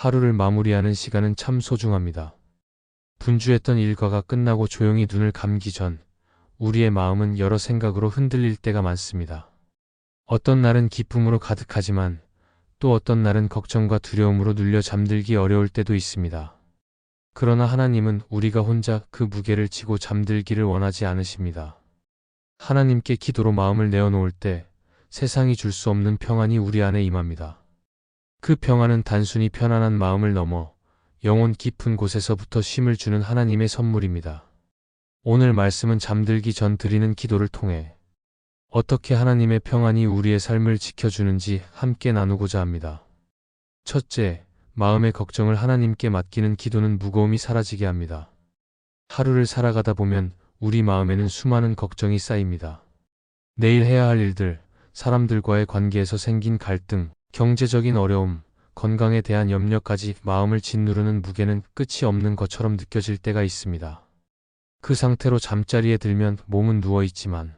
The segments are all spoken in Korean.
하루를 마무리하는 시간은 참 소중합니다. 분주했던 일과가 끝나고 조용히 눈을 감기 전 우리의 마음은 여러 생각으로 흔들릴 때가 많습니다. 어떤 날은 기쁨으로 가득하지만 또 어떤 날은 걱정과 두려움으로 눌려 잠들기 어려울 때도 있습니다. 그러나 하나님은 우리가 혼자 그 무게를 지고 잠들기를 원하지 않으십니다. 하나님께 기도로 마음을 내어놓을 때 세상이 줄 수 없는 평안이 우리 안에 임합니다. 그 평안은 단순히 편안한 마음을 넘어 영혼 깊은 곳에서부터 쉼을 주는 하나님의 선물입니다. 오늘 말씀은 잠들기 전 드리는 기도를 통해 어떻게 하나님의 평안이 우리의 삶을 지켜주는지 함께 나누고자 합니다. 첫째, 마음의 걱정을 하나님께 맡기는 기도는 무거움이 사라지게 합니다. 하루를 살아가다 보면 우리 마음에는 수많은 걱정이 쌓입니다. 내일 해야 할 일들, 사람들과의 관계에서 생긴 갈등, 경제적인 어려움, 건강에 대한 염려까지 마음을 짓누르는 무게는 끝이 없는 것처럼 느껴질 때가 있습니다. 그 상태로 잠자리에 들면 몸은 누워 있지만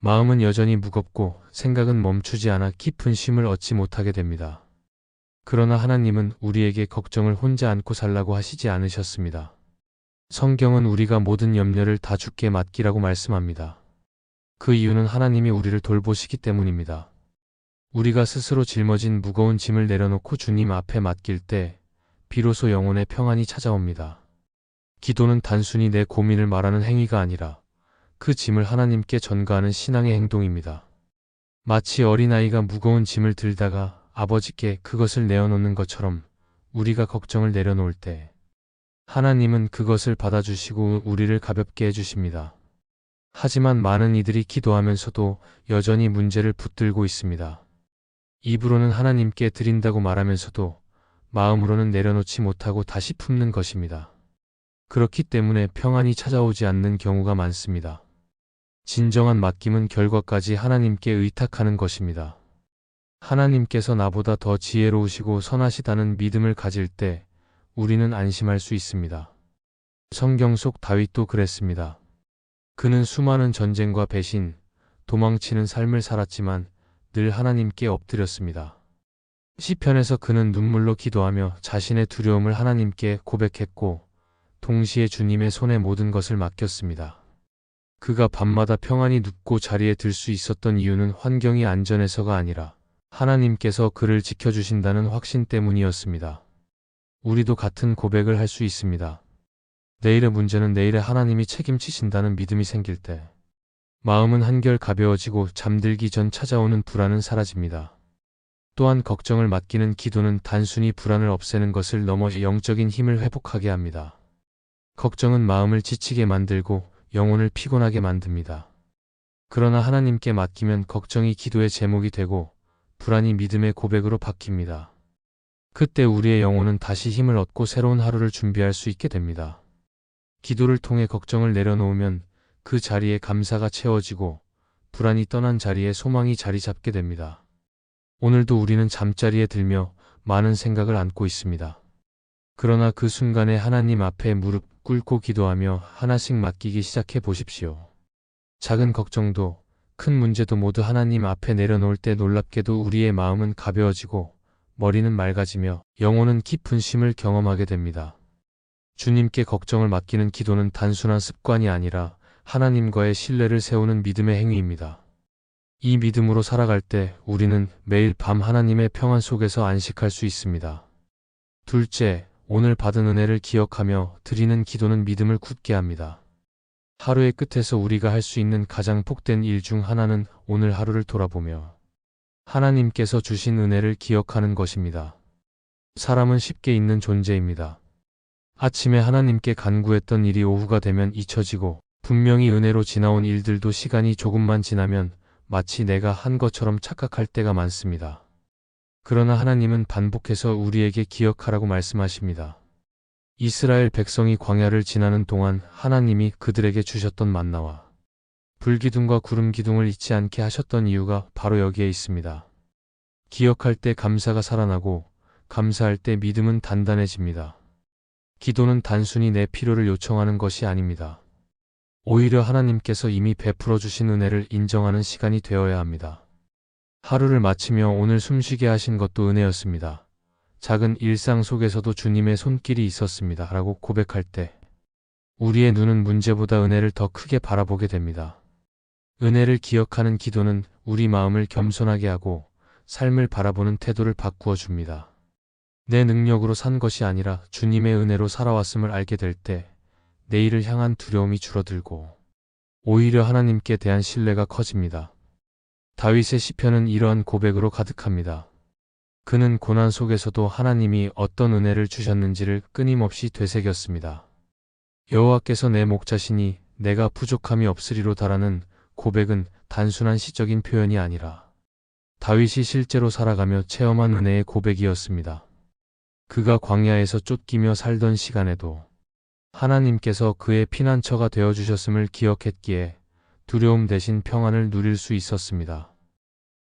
마음은 여전히 무겁고 생각은 멈추지 않아 깊은 쉼을 얻지 못하게 됩니다. 그러나 하나님은 우리에게 걱정을 혼자 안고 살라고 하시지 않으셨습니다. 성경은 우리가 모든 염려를 다 주께 맡기라고 말씀합니다. 그 이유는 하나님이 우리를 돌보시기 때문입니다. 우리가 스스로 짊어진 무거운 짐을 내려놓고 주님 앞에 맡길 때 비로소 영혼의 평안이 찾아옵니다. 기도는 단순히 내 고민을 말하는 행위가 아니라 그 짐을 하나님께 전가하는 신앙의 행동입니다. 마치 어린아이가 무거운 짐을 들다가 아버지께 그것을 내어놓는 것처럼 우리가 걱정을 내려놓을 때 하나님은 그것을 받아주시고 우리를 가볍게 해주십니다. 하지만 많은 이들이 기도하면서도 여전히 문제를 붙들고 있습니다. 입으로는 하나님께 드린다고 말하면서도 마음으로는 내려놓지 못하고 다시 품는 것입니다. 그렇기 때문에 평안이 찾아오지 않는 경우가 많습니다. 진정한 맡김은 결과까지 하나님께 의탁하는 것입니다. 하나님께서 나보다 더 지혜로우시고 선하시다는 믿음을 가질 때 우리는 안심할 수 있습니다. 성경 속 다윗도 그랬습니다. 그는 수많은 전쟁과 배신, 도망치는 삶을 살았지만 늘 하나님께 엎드렸습니다. 시편에서 그는 눈물로 기도하며 자신의 두려움을 하나님께 고백했고 동시에 주님의 손에 모든 것을 맡겼습니다. 그가 밤마다 평안히 눕고 자리에 들 수 있었던 이유는 환경이 안전해서가 아니라 하나님께서 그를 지켜주신다는 확신 때문이었습니다. 우리도 같은 고백을 할 수 있습니다. 내일의 문제는 내일에 하나님이 책임지신다는 믿음이 생길 때 마음은 한결 가벼워지고 잠들기 전 찾아오는 불안은 사라집니다. 또한 걱정을 맡기는 기도는 단순히 불안을 없애는 것을 넘어 영적인 힘을 회복하게 합니다. 걱정은 마음을 지치게 만들고 영혼을 피곤하게 만듭니다. 그러나 하나님께 맡기면 걱정이 기도의 제목이 되고 불안이 믿음의 고백으로 바뀝니다. 그때 우리의 영혼은 다시 힘을 얻고 새로운 하루를 준비할 수 있게 됩니다. 기도를 통해 걱정을 내려놓으면 그 자리에 감사가 채워지고 불안이 떠난 자리에 소망이 자리 잡게 됩니다. 오늘도 우리는 잠자리에 들며 많은 생각을 안고 있습니다. 그러나 그 순간에 하나님 앞에 무릎 꿇고 기도하며 하나씩 맡기기 시작해 보십시오. 작은 걱정도 큰 문제도 모두 하나님 앞에 내려놓을 때 놀랍게도 우리의 마음은 가벼워지고 머리는 맑아지며 영혼은 깊은 쉼을 경험하게 됩니다. 주님께 걱정을 맡기는 기도는 단순한 습관이 아니라 하나님과의 신뢰를 세우는 믿음의 행위입니다. 이 믿음으로 살아갈 때 우리는 매일 밤 하나님의 평안 속에서 안식할 수 있습니다. 둘째, 오늘 받은 은혜를 기억하며 드리는 기도는 믿음을 굳게 합니다. 하루의 끝에서 우리가 할 수 있는 가장 복된 일 중 하나는 오늘 하루를 돌아보며 하나님께서 주신 은혜를 기억하는 것입니다. 사람은 쉽게 잊는 존재입니다. 아침에 하나님께 간구했던 일이 오후가 되면 잊혀지고 분명히 은혜로 지나온 일들도 시간이 조금만 지나면 마치 내가 한 것처럼 착각할 때가 많습니다. 그러나 하나님은 반복해서 우리에게 기억하라고 말씀하십니다. 이스라엘 백성이 광야를 지나는 동안 하나님이 그들에게 주셨던 만나와 불기둥과 구름기둥을 잊지 않게 하셨던 이유가 바로 여기에 있습니다. 기억할 때 감사가 살아나고 감사할 때 믿음은 단단해집니다. 기도는 단순히 내 필요를 요청하는 것이 아닙니다. 오히려 하나님께서 이미 베풀어 주신 은혜를 인정하는 시간이 되어야 합니다. 하루를 마치며 오늘 숨쉬게 하신 것도 은혜였습니다. 작은 일상 속에서도 주님의 손길이 있었습니다. 라고 고백할 때 우리의 눈은 문제보다 은혜를 더 크게 바라보게 됩니다. 은혜를 기억하는 기도는 우리 마음을 겸손하게 하고 삶을 바라보는 태도를 바꾸어 줍니다. 내 능력으로 산 것이 아니라 주님의 은혜로 살아왔음을 알게 될 때 내일을 향한 두려움이 줄어들고 오히려 하나님께 대한 신뢰가 커집니다. 다윗의 시편은 이러한 고백으로 가득합니다. 그는 고난 속에서도 하나님이 어떤 은혜를 주셨는지를 끊임없이 되새겼습니다. 여호와께서 내 목자시니 내가 부족함이 없으리로다라는 고백은 단순한 시적인 표현이 아니라 다윗이 실제로 살아가며 체험한 은혜의 고백이었습니다. 그가 광야에서 쫓기며 살던 시간에도 하나님께서 그의 피난처가 되어 주셨음을 기억했기에 두려움 대신 평안을 누릴 수 있었습니다.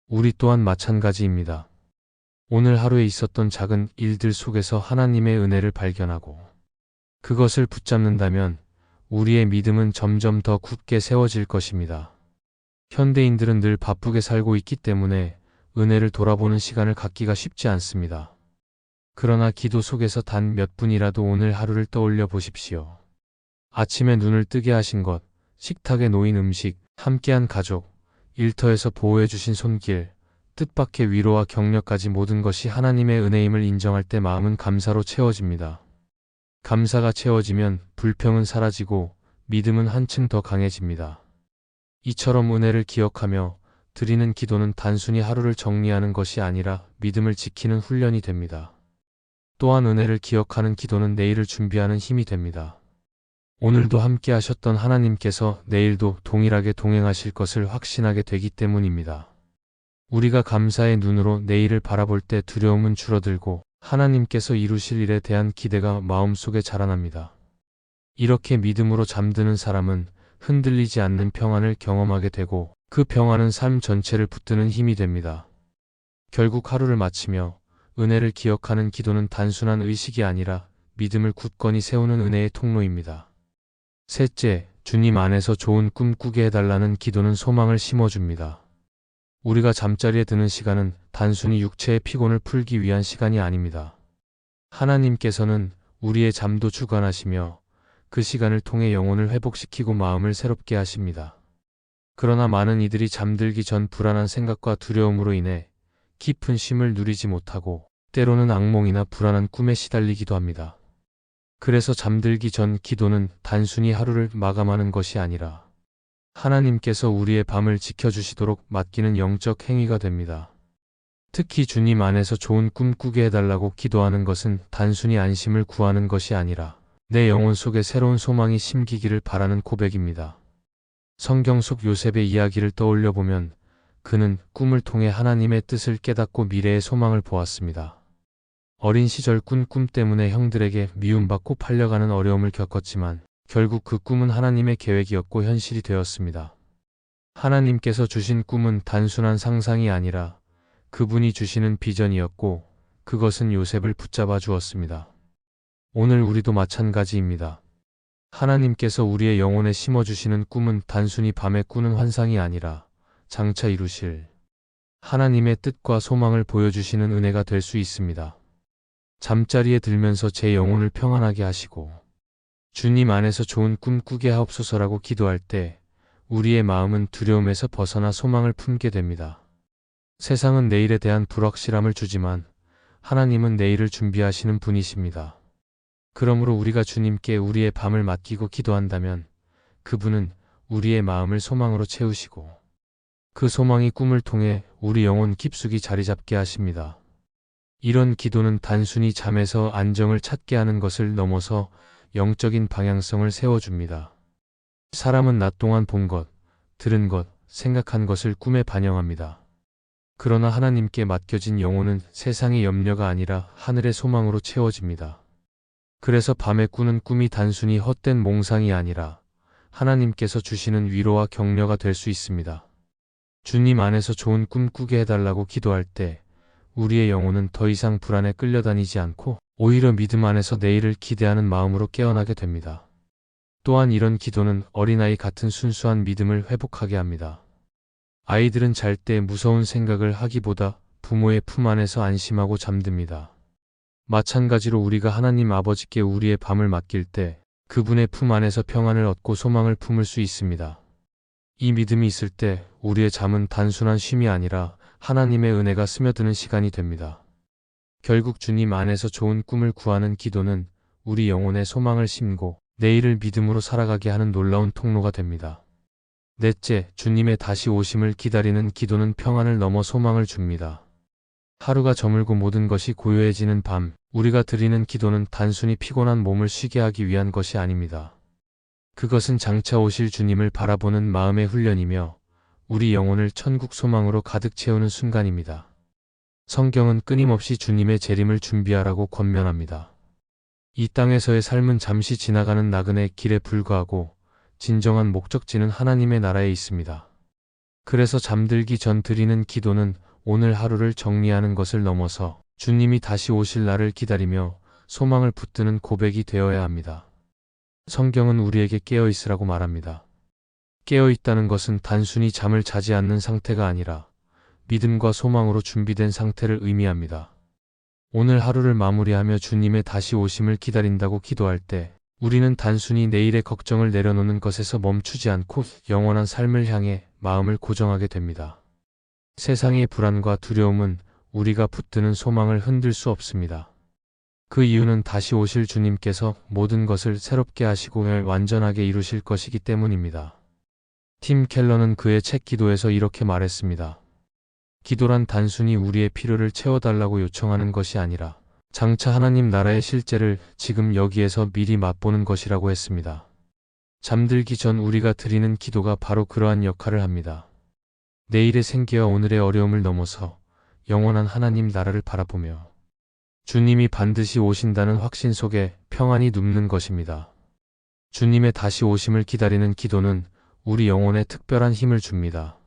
우리 또한 마찬가지입니다. 오늘 하루에 있었던 작은 일들 속에서 하나님의 은혜를 발견하고 그것을 붙잡는다면 우리의 믿음은 점점 더 굳게 세워질 것입니다. 현대인들은 늘 바쁘게 살고 있기 때문에 은혜를 돌아보는 시간을 갖기가 쉽지 않습니다. 그러나 기도 속에서 단 몇 분이라도 오늘 하루를 떠올려 보십시오. 아침에 눈을 뜨게 하신 것, 식탁에 놓인 음식, 함께한 가족, 일터에서 보호해 주신 손길, 뜻밖의 위로와 격려까지 모든 것이 하나님의 은혜임을 인정할 때 마음은 감사로 채워집니다. 감사가 채워지면 불평은 사라지고 믿음은 한층 더 강해집니다. 이처럼 은혜를 기억하며 드리는 기도는 단순히 하루를 정리하는 것이 아니라 믿음을 지키는 훈련이 됩니다. 또한 은혜를 기억하는 기도는 내일을 준비하는 힘이 됩니다. 오늘도 함께 하셨던 하나님께서 내일도 동일하게 동행하실 것을 확신하게 되기 때문입니다. 우리가 감사의 눈으로 내일을 바라볼 때 두려움은 줄어들고 하나님께서 이루실 일에 대한 기대가 마음속에 자라납니다. 이렇게 믿음으로 잠드는 사람은 흔들리지 않는 평안을 경험하게 되고 그 평안은 삶 전체를 붙드는 힘이 됩니다. 결국 하루를 마치며 은혜를 기억하는 기도는 단순한 의식이 아니라 믿음을 굳건히 세우는 은혜의 통로입니다. 셋째, 주님 안에서 좋은 꿈 꾸게 해달라는 기도는 소망을 심어줍니다. 우리가 잠자리에 드는 시간은 단순히 육체의 피곤을 풀기 위한 시간이 아닙니다. 하나님께서는 우리의 잠도 주관하시며 그 시간을 통해 영혼을 회복시키고 마음을 새롭게 하십니다. 그러나 많은 이들이 잠들기 전 불안한 생각과 두려움으로 인해 깊은 쉼을 누리지 못하고 때로는 악몽이나 불안한 꿈에 시달리기도 합니다. 그래서 잠들기 전 기도는 단순히 하루를 마감하는 것이 아니라 하나님께서 우리의 밤을 지켜주시도록 맡기는 영적 행위가 됩니다. 특히 주님 안에서 좋은 꿈 꾸게 해달라고 기도하는 것은 단순히 안심을 구하는 것이 아니라 내 영혼 속에 새로운 소망이 심기기를 바라는 고백입니다. 성경 속 요셉의 이야기를 떠올려 보면 그는 꿈을 통해 하나님의 뜻을 깨닫고 미래의 소망을 보았습니다. 어린 시절 꾼 꿈 때문에 형들에게 미움받고 팔려가는 어려움을 겪었지만 결국 그 꿈은 하나님의 계획이었고 현실이 되었습니다. 하나님께서 주신 꿈은 단순한 상상이 아니라 그분이 주시는 비전이었고 그것은 요셉을 붙잡아 주었습니다. 오늘 우리도 마찬가지입니다. 하나님께서 우리의 영혼에 심어주시는 꿈은 단순히 밤에 꾸는 환상이 아니라 장차 이루실 하나님의 뜻과 소망을 보여주시는 은혜가 될 수 있습니다. 잠자리에 들면서 제 영혼을 평안하게 하시고 주님 안에서 좋은 꿈 꾸게 하옵소서라고 기도할 때 우리의 마음은 두려움에서 벗어나 소망을 품게 됩니다. 세상은 내일에 대한 불확실함을 주지만 하나님은 내일을 준비하시는 분이십니다. 그러므로 우리가 주님께 우리의 밤을 맡기고 기도한다면 그분은 우리의 마음을 소망으로 채우시고 그 소망이 꿈을 통해 우리 영혼 깊숙이 자리 잡게 하십니다. 이런 기도는 단순히 잠에서 안정을 찾게 하는 것을 넘어서 영적인 방향성을 세워줍니다. 사람은 낮 동안 본 것, 들은 것, 생각한 것을 꿈에 반영합니다. 그러나 하나님께 맡겨진 영혼은 세상의 염려가 아니라 하늘의 소망으로 채워집니다. 그래서 밤에 꾸는 꿈이 단순히 헛된 몽상이 아니라 하나님께서 주시는 위로와 격려가 될 수 있습니다. 주님 안에서 좋은 꿈 꾸게 해달라고 기도할 때 우리의 영혼은 더 이상 불안에 끌려다니지 않고 오히려 믿음 안에서 내일을 기대하는 마음으로 깨어나게 됩니다. 또한 이런 기도는 어린아이 같은 순수한 믿음을 회복하게 합니다. 아이들은 잘 때 무서운 생각을 하기보다 부모의 품 안에서 안심하고 잠듭니다. 마찬가지로 우리가 하나님 아버지께 우리의 밤을 맡길 때 그분의 품 안에서 평안을 얻고 소망을 품을 수 있습니다. 이 믿음이 있을 때 우리의 잠은 단순한 쉼이 아니라 하나님의 은혜가 스며드는 시간이 됩니다. 결국 주님 안에서 좋은 꿈을 구하는 기도는 우리 영혼의 소망을 심고 내일을 믿음으로 살아가게 하는 놀라운 통로가 됩니다. 넷째, 주님의 다시 오심을 기다리는 기도는 평안을 넘어 소망을 줍니다. 하루가 저물고 모든 것이 고요해지는 밤, 우리가 드리는 기도는 단순히 피곤한 몸을 쉬게 하기 위한 것이 아닙니다. 그것은 장차 오실 주님을 바라보는 마음의 훈련이며 우리 영혼을 천국 소망으로 가득 채우는 순간입니다. 성경은 끊임없이 주님의 재림을 준비하라고 권면합니다. 이 땅에서의 삶은 잠시 지나가는 나그네 길에 불과하고 진정한 목적지는 하나님의 나라에 있습니다. 그래서 잠들기 전 드리는 기도는 오늘 하루를 정리하는 것을 넘어서 주님이 다시 오실 날을 기다리며 소망을 붙드는 고백이 되어야 합니다. 성경은 우리에게 깨어 있으라고 말합니다. 깨어 있다는 것은 단순히 잠을 자지 않는 상태가 아니라 믿음과 소망으로 준비된 상태를 의미합니다. 오늘 하루를 마무리하며 주님의 다시 오심을 기다린다고 기도할 때 우리는 단순히 내일의 걱정을 내려놓는 것에서 멈추지 않고 영원한 삶을 향해 마음을 고정하게 됩니다. 세상의 불안과 두려움은 우리가 붙드는 소망을 흔들 수 없습니다. 그 이유는 다시 오실 주님께서 모든 것을 새롭게 하시고 완전하게 이루실 것이기 때문입니다. 팀 켈러는 그의 책 기도에서 이렇게 말했습니다. 기도란 단순히 우리의 필요를 채워달라고 요청하는 것이 아니라 장차 하나님 나라의 실제를 지금 여기에서 미리 맛보는 것이라고 했습니다. 잠들기 전 우리가 드리는 기도가 바로 그러한 역할을 합니다. 내일의 생계와 오늘의 어려움을 넘어서 영원한 하나님 나라를 바라보며 주님이 반드시 오신다는 확신 속에 평안이 눕는 것입니다. 주님의 다시 오심을 기다리는 기도는 우리 영혼에 특별한 힘을 줍니다.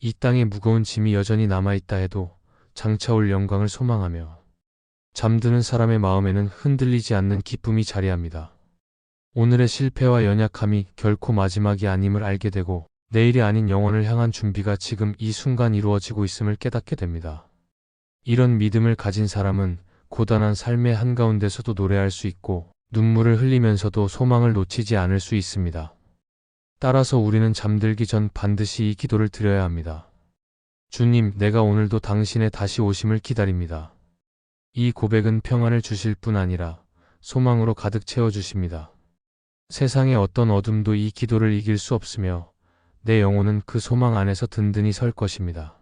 이 땅에 무거운 짐이 여전히 남아있다 해도 장차 올 영광을 소망하며 잠드는 사람의 마음에는 흔들리지 않는 기쁨이 자리합니다. 오늘의 실패와 연약함이 결코 마지막이 아님을 알게 되고 내일이 아닌 영혼을 향한 준비가 지금 이 순간 이루어지고 있음을 깨닫게 됩니다. 이런 믿음을 가진 사람은 고단한 삶의 한가운데서도 노래할 수 있고 눈물을 흘리면서도 소망을 놓치지 않을 수 있습니다. 따라서 우리는 잠들기 전 반드시 이 기도를 드려야 합니다. 주님, 내가 오늘도 당신의 다시 오심을 기다립니다. 이 고백은 평안을 주실 뿐 아니라 소망으로 가득 채워주십니다. 세상의 어떤 어둠도 이 기도를 이길 수 없으며 내 영혼은 그 소망 안에서 든든히 설 것입니다.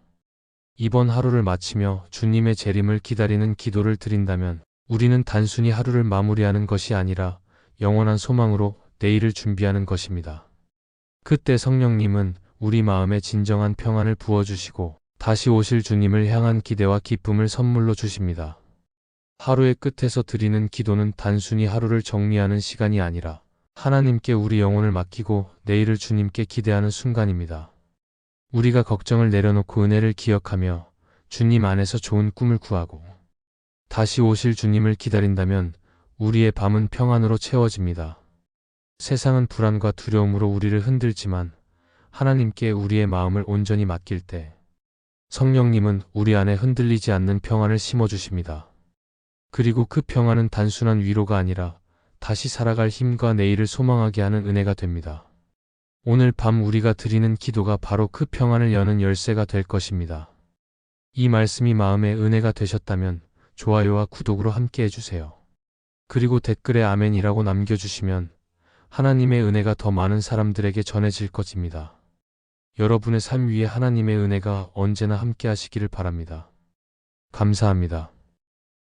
이번 하루를 마치며 주님의 재림을 기다리는 기도를 드린다면 우리는 단순히 하루를 마무리하는 것이 아니라 영원한 소망으로 내일을 준비하는 것입니다. 그때 성령님은 우리 마음에 진정한 평안을 부어주시고 다시 오실 주님을 향한 기대와 기쁨을 선물로 주십니다. 하루의 끝에서 드리는 기도는 단순히 하루를 정리하는 시간이 아니라 하나님께 우리 영혼을 맡기고 내일을 주님께 기대하는 순간입니다. 우리가 걱정을 내려놓고 은혜를 기억하며 주님 안에서 좋은 꿈을 구하고 다시 오실 주님을 기다린다면 우리의 밤은 평안으로 채워집니다. 세상은 불안과 두려움으로 우리를 흔들지만 하나님께 우리의 마음을 온전히 맡길 때 성령님은 우리 안에 흔들리지 않는 평안을 심어주십니다. 그리고 그 평안은 단순한 위로가 아니라 다시 살아갈 힘과 내일을 소망하게 하는 은혜가 됩니다. 오늘 밤 우리가 드리는 기도가 바로 그 평안을 여는 열쇠가 될 것입니다. 이 말씀이 마음의 은혜가 되셨다면 좋아요와 구독으로 함께 해주세요. 그리고 댓글에 아멘이라고 남겨주시면 하나님의 은혜가 더 많은 사람들에게 전해질 것입니다. 여러분의 삶 위에 하나님의 은혜가 언제나 함께 하시기를 바랍니다. 감사합니다.